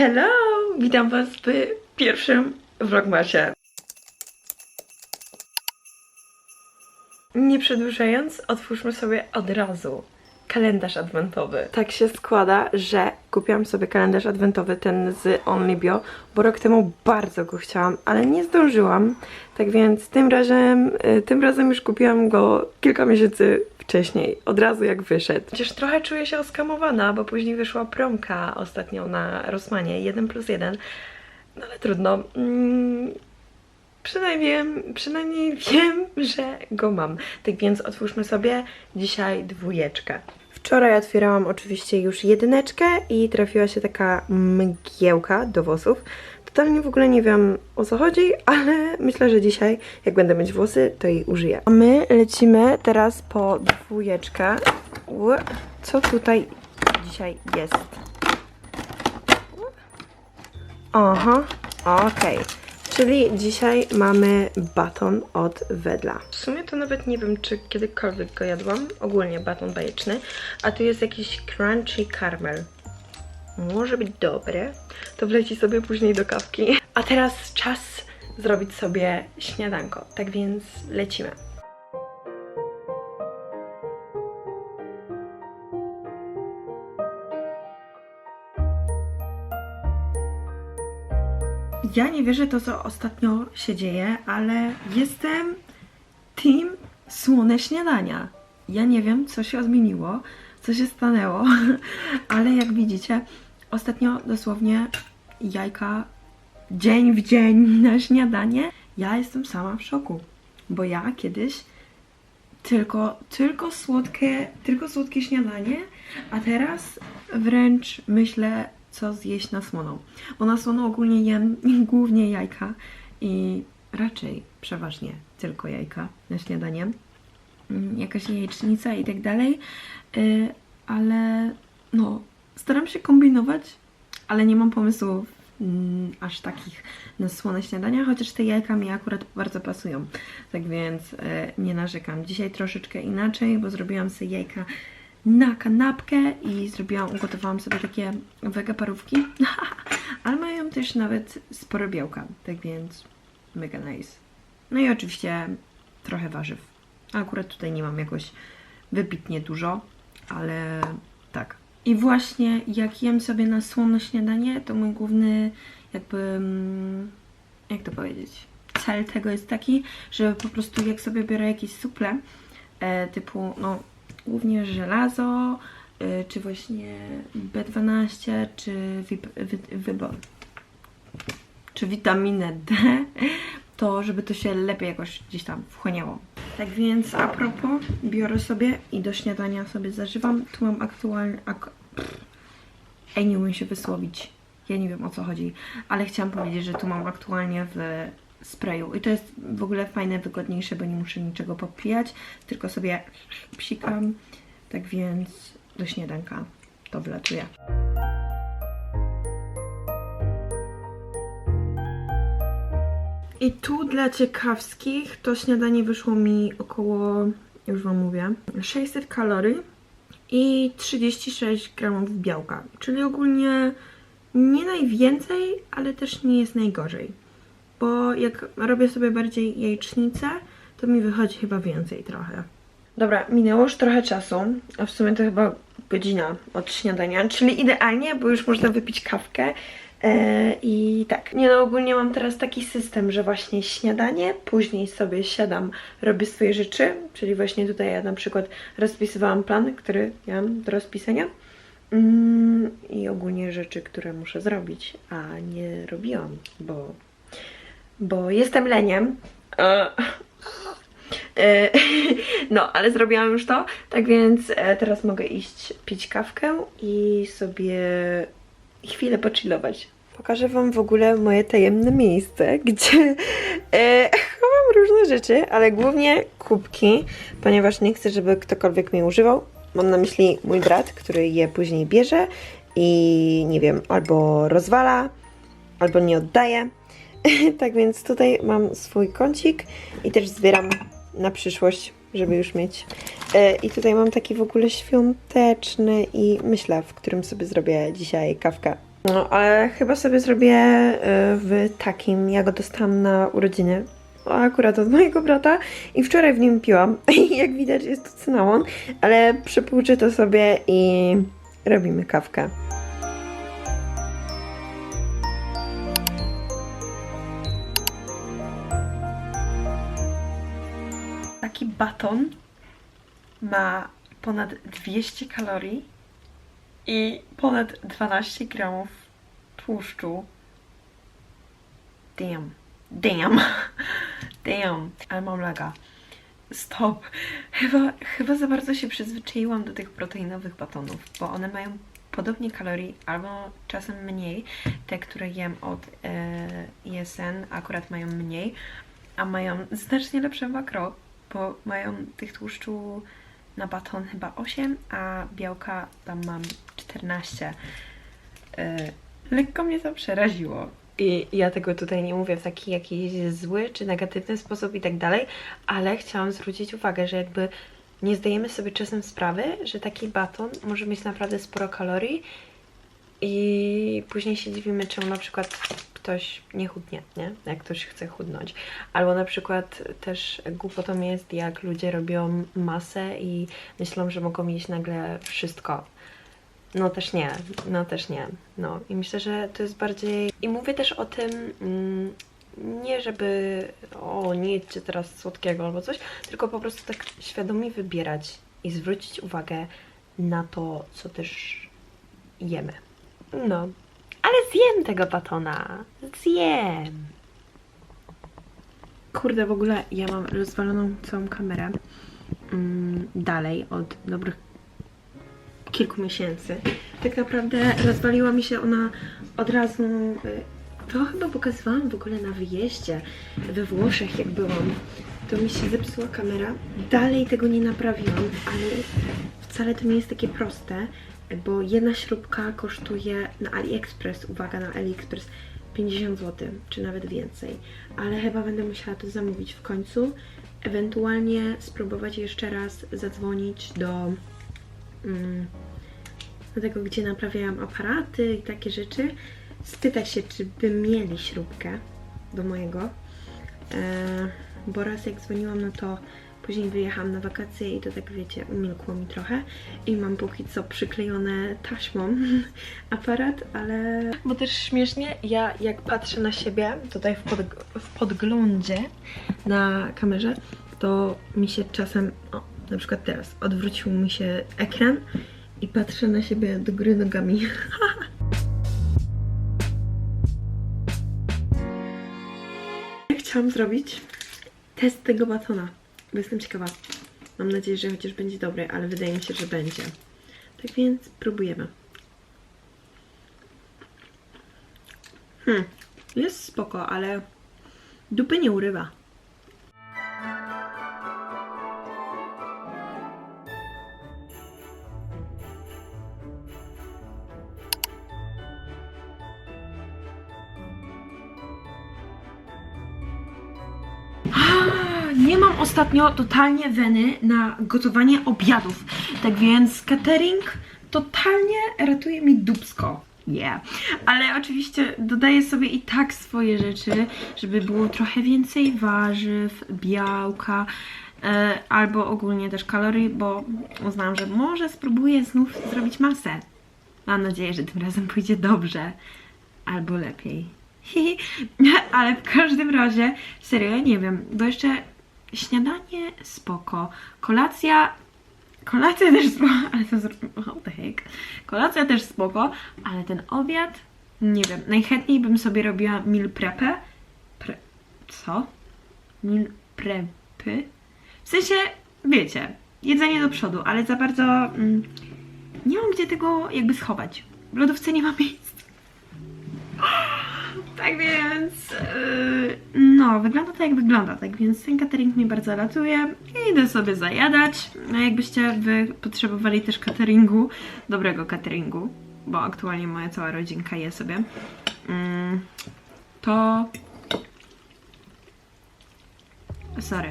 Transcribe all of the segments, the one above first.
Hello! Witam Was w pierwszym vlogmasie. Nie przedłużając, otwórzmy sobie od razu kalendarz adwentowy. Tak się składa, że kupiłam sobie kalendarz adwentowy, ten z OnlyBio, bo rok temu bardzo go chciałam, ale nie zdążyłam. Tak więc tym razem, y, tym razem już kupiłam go kilka miesięcy wcześniej, od razu jak wyszedł. Chociaż trochę czuję się oskamowana, bo później wyszła promka ostatnio na Rosmanie, 1 plus 1. No ale trudno. Mm, Przynajmniej przynajmniej wiem, że go mam. Tak więc otwórzmy sobie dzisiaj dwójeczkę. Wczoraj otwierałam oczywiście już jedyneczkę i trafiła się taka mgiełka do włosów. Totalnie w ogóle nie wiem o co chodzi, ale myślę, że dzisiaj jak będę mieć włosy, to jej użyję. A my lecimy teraz po dwójeczkę. Co tutaj dzisiaj jest? Aha, okej. Czyli dzisiaj mamy baton od Wedla. W sumie to nawet nie wiem, czy kiedykolwiek go jadłam. Ogólnie baton bajeczny. A tu jest jakiś crunchy caramel. Może być dobre. To wleci sobie później do kawki. A teraz czas zrobić sobie śniadanko. Tak więc lecimy. Ja nie wierzę to, co ostatnio się dzieje, ale jestem team słone śniadania. Ja nie wiem, co się zmieniło, co się stanęło, ale jak widzicie, ostatnio dosłownie jajka dzień w dzień na śniadanie. Ja jestem sama w szoku, bo ja kiedyś tylko, tylko słodkie, tylko słodkie śniadanie, a teraz wręcz myślę, co zjeść na słoną. Bo na słoną ogólnie jem głównie jajka i raczej przeważnie tylko jajka na śniadanie. Mm, Jakaś jajecznica i tak dalej, Y, ale no, staram się kombinować, ale nie mam pomysłów mm, aż takich na słone śniadania, chociaż te jajka mi akurat bardzo pasują. Tak więc e, nie narzekam. Dzisiaj troszeczkę inaczej, bo zrobiłam sobie jajka na kanapkę i zrobiłam, ugotowałam sobie takie wege parówki, ale mają też nawet sporo białka, tak więc mega nice. No i oczywiście trochę warzyw. Akurat tutaj nie mam jakoś wybitnie dużo, ale tak. I właśnie jak jem sobie na słone śniadanie, to mój główny jakby, mm, jak to powiedzieć, cel tego jest taki, że po prostu jak sobie biorę jakieś suple, e, typu no głównie żelazo, e, czy właśnie B12, czy wybor, czy witaminę D, to żeby to się lepiej jakoś gdzieś tam wchłaniało. Tak więc a propos, biorę sobie i do śniadania sobie zażywam. Tu mam aktualnie... Ak. Ej, nie umiem się wysłowić. Ja nie wiem o co chodzi, ale chciałam powiedzieć, że tu mam aktualnie w sprayu. I to jest w ogóle fajne, wygodniejsze, bo nie muszę niczego popijać, tylko sobie psikam. Tak więc do śniadanka to wlatuje. I tu dla ciekawskich to śniadanie wyszło mi około, już Wam mówię, 600 kalorii i 36 gramów białka. Czyli ogólnie nie najwięcej, ale też nie jest najgorzej. Bo jak robię sobie bardziej jajecznicę, to mi wychodzi chyba więcej trochę. Dobra, minęło już trochę czasu, a w sumie to chyba godzina od śniadania, czyli idealnie, bo już można wypić kawkę. E, I tak, nie no, ogólnie mam teraz taki system, że właśnie śniadanie, później sobie siadam, robię swoje rzeczy, czyli właśnie tutaj ja na przykład rozpisywałam plan, który ja mam do rozpisania mm, i ogólnie rzeczy, które muszę zrobić, a nie robiłam, bo, bo jestem leniem. E, E, No, ale zrobiłam już to, tak więc teraz mogę iść pić kawkę i sobie chwilę pochillować. Pokażę Wam w ogóle moje tajemne miejsce, gdzie e, chowam różne rzeczy, ale głównie kubki, ponieważ nie chcę, żeby ktokolwiek mnie używał. Mam na myśli mój brat, który je później bierze i nie wiem, albo rozwala, albo nie oddaje. tak więc tutaj mam swój kącik i też zbieram na przyszłość, żeby już mieć. E, I tutaj mam taki w ogóle świąteczny i myślę, w którym sobie zrobię dzisiaj kawkę. No, ale chyba sobie zrobię y, w takim. Ja go dostałam na urodziny. Akurat od mojego brata i wczoraj w nim piłam. Jak widać jest to cynamon, ale przypłuczę to sobie i robimy kawkę. Baton ma ponad 200 kalorii i ponad 12 gramów tłuszczu. Damn. Damn. Damn. Ale mam laga. Stop. Chyba, chyba za bardzo się przyzwyczaiłam do tych proteinowych batonów, bo one mają podobnie kalorii, albo czasem mniej. Te, które jem od e, ISN akurat mają mniej, a mają znacznie lepsze makro, bo mają tych tłuszczu na baton chyba 8, a białka tam mam 14. E, lekko mnie to przeraziło. I ja tego tutaj nie mówię w taki jakiś zły czy negatywny sposób i tak dalej, ale chciałam zwrócić uwagę, że jakby nie zdajemy sobie czasem sprawy, że taki baton może mieć naprawdę sporo kalorii i później się dziwimy, czemu na przykład ktoś nie chudnie, nie? Jak ktoś chce chudnąć. Albo na przykład też głupotą jest, jak ludzie robią masę i myślą, że mogą jeść nagle wszystko. No też nie, no też nie. No i myślę, że to jest bardziej. I mówię też o tym, mm, nie żeby o, nie jedźcie teraz słodkiego albo coś, tylko po prostu tak świadomie wybierać i zwrócić uwagę na to, co też jemy. No, ale zjem tego batona. Zjem. Kurde, w ogóle ja mam rozwaloną całą kamerę mm, dalej od dobrych kilku miesięcy. Tak naprawdę rozwaliła mi się ona od razu. y, To chyba pokazywałam w ogóle na wyjeździe we Włoszech, jak byłam. To mi się zepsuła kamera. Dalej tego nie naprawiłam, ale wcale to nie jest takie proste, bo jedna śrubka kosztuje na AliExpress, uwaga, na AliExpress 50 zł, czy nawet więcej. Ale chyba będę musiała to zamówić w końcu. Ewentualnie spróbować jeszcze raz zadzwonić do mm, do tego, gdzie naprawiałam aparaty i takie rzeczy, spytać się, czy by mieli śrubkę do mojego. E, bo raz jak dzwoniłam, no to później wyjechałam na wakacje i to tak wiecie, umilkło mi trochę i mam póki co przyklejone taśmą aparat, ale... Bo też śmiesznie, ja jak patrzę na siebie tutaj w, pod, w podglądzie na kamerze, to mi się czasem, o, na przykład teraz, odwrócił mi się ekran i patrzę na siebie do góry nogami. Chciałam zrobić test tego batona, bo jestem ciekawa. Mam nadzieję, że chociaż będzie dobry, ale wydaje mi się, że będzie. Tak więc próbujemy. Hmm, jest spoko, ale dupy nie urywa. Ostatnio totalnie weny na gotowanie obiadów. Tak więc catering totalnie ratuje mi dupsko. Yeah. Ale oczywiście dodaję sobie i tak swoje rzeczy, żeby było trochę więcej warzyw, białka, e, albo ogólnie też kalorii, bo uznałam, że może spróbuję znów zrobić masę. Mam nadzieję, że tym razem pójdzie dobrze. Albo lepiej. Ale w każdym razie, serio, ja nie wiem, bo jeszcze śniadanie spoko, kolacja, kolacja też spoko, ale to zro- what the heck, kolacja też spoko, ale ten obiad, nie wiem, najchętniej bym sobie robiła meal prepę, pre, co? Meal prepy? W sensie, wiecie, jedzenie do przodu, ale za bardzo mm, nie mam gdzie tego jakby schować. W lodówce nie ma miejsca. Tak więc, yy, no, wygląda to jak wygląda, tak więc ten catering mnie bardzo ratuje i idę sobie zajadać. A jakbyście wy potrzebowali też cateringu, dobrego cateringu, bo aktualnie moja cała rodzinka je sobie, mm, to... Sorry.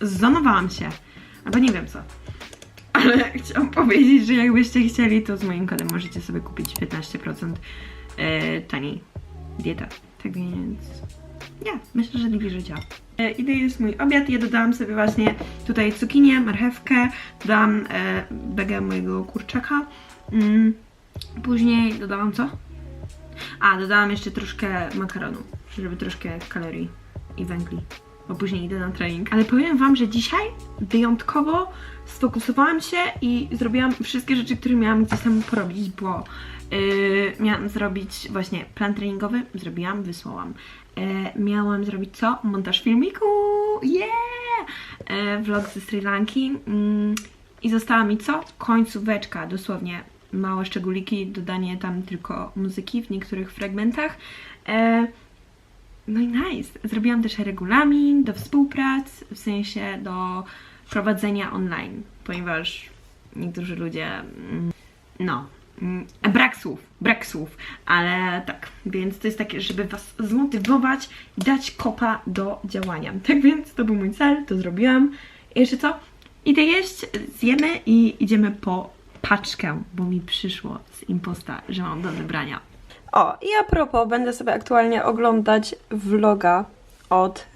Yy, zonowałam się, albo nie wiem co. ale chciałam powiedzieć, że jakbyście chcieli, to z moim kodem możecie sobie kupić 15% e, taniej dietę. Tak więc, ja, myślę, że Liwi życia. E, I to jest mój obiad. Ja dodałam sobie właśnie tutaj cukinię, marchewkę, dodałam e, begę mojego kurczaka. Mm, później dodałam co? A, dodałam jeszcze troszkę makaronu, żeby troszkę kalorii i węgli, bo później idę na trening. Ale powiem Wam, że dzisiaj wyjątkowo sfokusowałam się i zrobiłam wszystkie rzeczy, które miałam gdzieś tam porobić, bo yy, miałam zrobić właśnie plan treningowy, zrobiłam, wysłałam. Yy, miałam zrobić co? Montaż filmiku, yeah! Yy, vlog ze Sri Lanki mm, i została mi co? Końcóweczka, dosłownie małe szczególiki, dodanie tam tylko muzyki w niektórych fragmentach. E, no i nice. Zrobiłam też regulamin do współprac, w sensie do prowadzenia online, ponieważ niektórzy ludzie, mm, no, mm, brak słów, brak słów, ale tak, więc to jest takie, żeby Was zmotywować i dać kopa do działania. Tak więc to był mój cel, to zrobiłam. I jeszcze co? Idę jeść, zjemy i idziemy po paczkę, bo mi przyszło z imposta, że mam do wybrania. O, i a propos, będę sobie aktualnie oglądać vloga od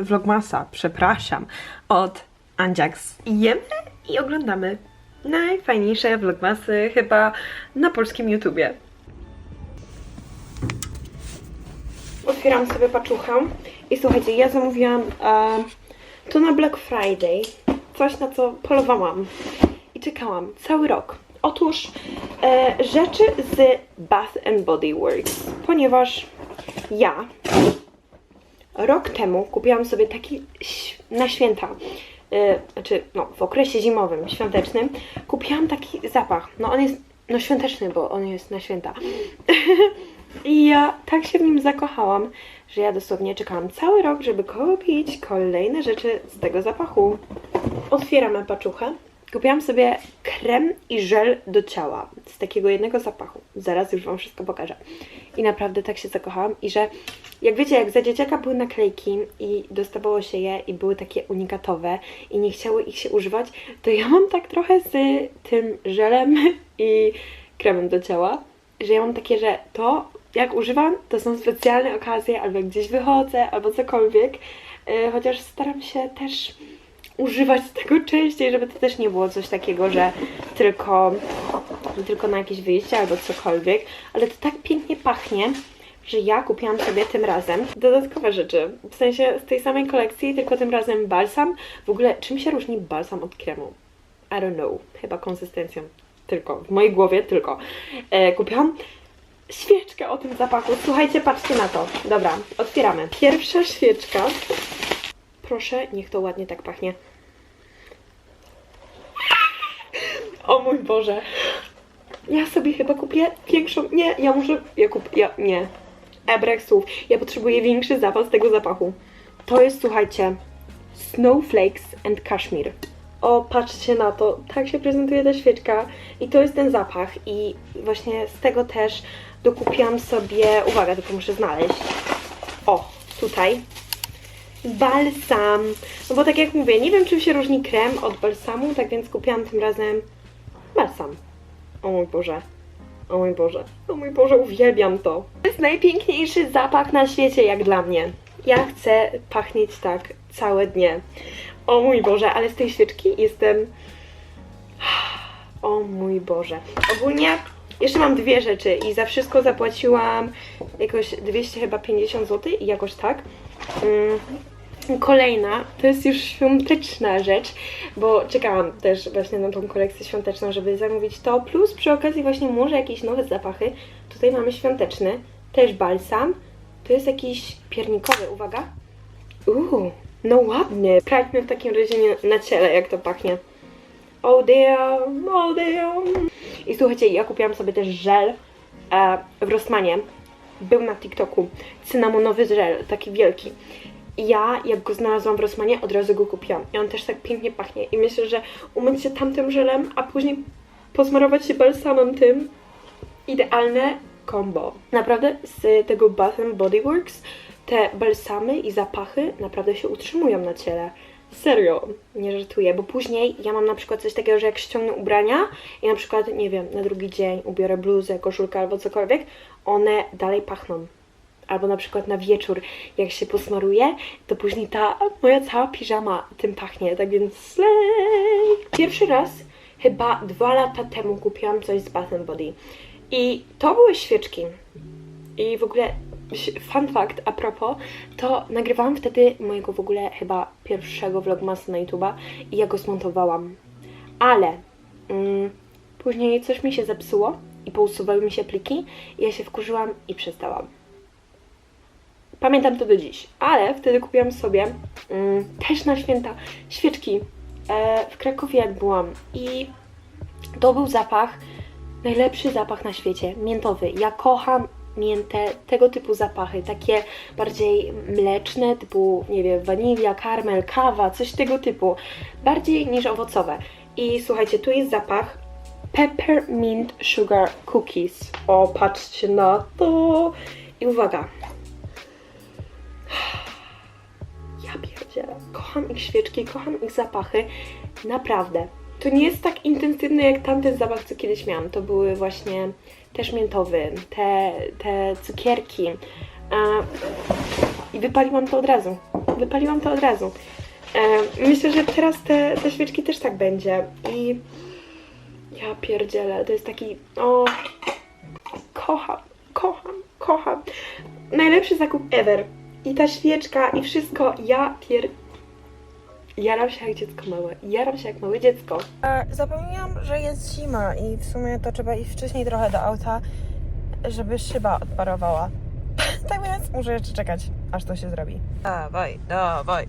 y, Vlogmasa, przepraszam, od Anjax. Jemy i oglądamy najfajniejsze vlogmasy chyba na polskim YouTubie. Otwieram sobie paczuchę i słuchajcie, ja zamówiłam e, to na Black Friday, coś na co polowałam i czekałam cały rok. Otóż e, rzeczy z Bath and Body Works, ponieważ ja rok temu kupiłam sobie taki na święta, e, znaczy no, w okresie zimowym, świątecznym, kupiłam taki zapach. No on jest no świąteczny, bo on jest na święta. I ja tak się w nim zakochałam, że ja dosłownie czekałam cały rok, żeby kupić kolejne rzeczy z tego zapachu. Otwieramy paczuchę. Kupiłam sobie krem i żel do ciała z takiego jednego zapachu. Zaraz już Wam wszystko pokażę. I naprawdę tak się zakochałam i że jak wiecie, jak za dzieciaka były naklejki i dostawało się je i były takie unikatowe i nie chciało ich się używać, to ja mam tak trochę z tym żelem i kremem do ciała, że ja mam takie, że to jak używam, to są specjalne okazje, albo jak gdzieś wychodzę, albo cokolwiek, Yy, chociaż staram się też używać tego częściej, żeby to też nie było coś takiego, że tylko, tylko na jakieś wyjście albo cokolwiek, ale to tak pięknie pachnie, że ja kupiłam sobie tym razem dodatkowe rzeczy, w sensie z tej samej kolekcji, tylko tym razem balsam. W ogóle czym się różni balsam od kremu? I don't know, chyba konsystencją tylko, w mojej głowie tylko. E, kupiłam świeczkę o tym zapachu. Słuchajcie, patrzcie na to. Dobra, otwieramy. Pierwsza świeczka. Proszę, niech to ładnie tak pachnie. O mój Boże. Ja sobie chyba kupię większą. Nie, ja muszę. Ja kupię. Ja, nie. E, słów. Ja potrzebuję większy zapas tego zapachu. To jest, słuchajcie, Snowflakes and Cashmere. O, patrzcie na to. Tak się prezentuje ta świeczka. I to jest ten zapach. I właśnie z tego też dokupiłam sobie. Uwaga, tylko muszę znaleźć. O, tutaj balsam. No bo tak jak mówię, nie wiem czym się różni krem od balsamu, tak więc kupiłam tym razem balsam. O mój Boże. O mój Boże. O mój Boże, uwielbiam to. To jest najpiękniejszy zapach na świecie, jak dla mnie. Ja chcę pachnieć tak całe dnie. O mój Boże, ale z tej świeczki jestem... O mój Boże. Ogólnie jeszcze mam dwie rzeczy i za wszystko zapłaciłam jakoś 200 chyba 50 zł i jakoś tak. Kolejna to jest już świąteczna rzecz, bo czekałam też właśnie na tą kolekcję świąteczną, żeby zamówić to. Plus przy okazji właśnie może jakieś nowe zapachy. Tutaj mamy świąteczny, też balsam. To jest jakiś piernikowy, uwaga. Uuu, no ładnie. Sprawdźmy w takim razie na ciele, jak to pachnie. Oh damn, oh damn. I słuchajcie, ja kupiłam sobie też żel e, w Rossmanie. Był na TikToku. Cynamonowy żel, taki wielki. Ja, jak go znalazłam w Rossmanie, od razu go kupiłam. I on też tak pięknie pachnie. I myślę, że umyć się tamtym żelem, a później posmarować się balsamem tym. Idealne combo. Naprawdę z tego Bath Body Works te balsamy i zapachy naprawdę się utrzymują na ciele. Serio, nie żartuję, bo później ja mam na przykład coś takiego, że jak ściągnę ubrania i na przykład, nie wiem, na drugi dzień ubiorę bluzę, koszulkę albo cokolwiek, one dalej pachną. Albo na przykład na wieczór, jak się posmaruję, to później ta moja cała piżama tym pachnie, tak więc slay! Pierwszy raz chyba dwa lata temu kupiłam coś z Bath Body i to były świeczki. I w ogóle fun fact a propos, to nagrywałam wtedy mojego w ogóle chyba pierwszego vlogmasa na YouTube'a i ja go zmontowałam. Ale mm, później coś mi się zepsuło i pousuwały mi się pliki i ja się wkurzyłam i przestałam. Pamiętam to do dziś, ale wtedy kupiłam sobie mm, też na święta świeczki e, w Krakowie jak byłam i to był zapach, najlepszy zapach na świecie, miętowy. Ja kocham miętę, tego typu zapachy, takie bardziej mleczne, typu, nie wiem, wanilia, karmel, kawa, coś tego typu, bardziej niż owocowe. I słuchajcie, tu jest zapach Peppermint Sugar Cookies. O, patrzcie na to! I uwaga. Ja pierdzielę. Kocham ich świeczki, kocham ich zapachy. Naprawdę. To nie jest tak intensywny jak tamten zapach, co kiedyś miałam. To były właśnie też miętowy, te, te cukierki. I wypaliłam to od razu. Wypaliłam to od razu. E, myślę, że teraz te, te świeczki też tak będzie. I ja pierdzielę, to jest taki. O, kocham, kocham, kocham. Najlepszy zakup ever. I ta świeczka, i wszystko. Ja pier. Jaram się jak dziecko małe. Jaram się jak małe dziecko. Zapomniałam, że jest zima i w sumie to trzeba iść wcześniej trochę do auta, żeby szyba odparowała. tak więc muszę jeszcze czekać, aż to się zrobi. Dawaj, dawaj.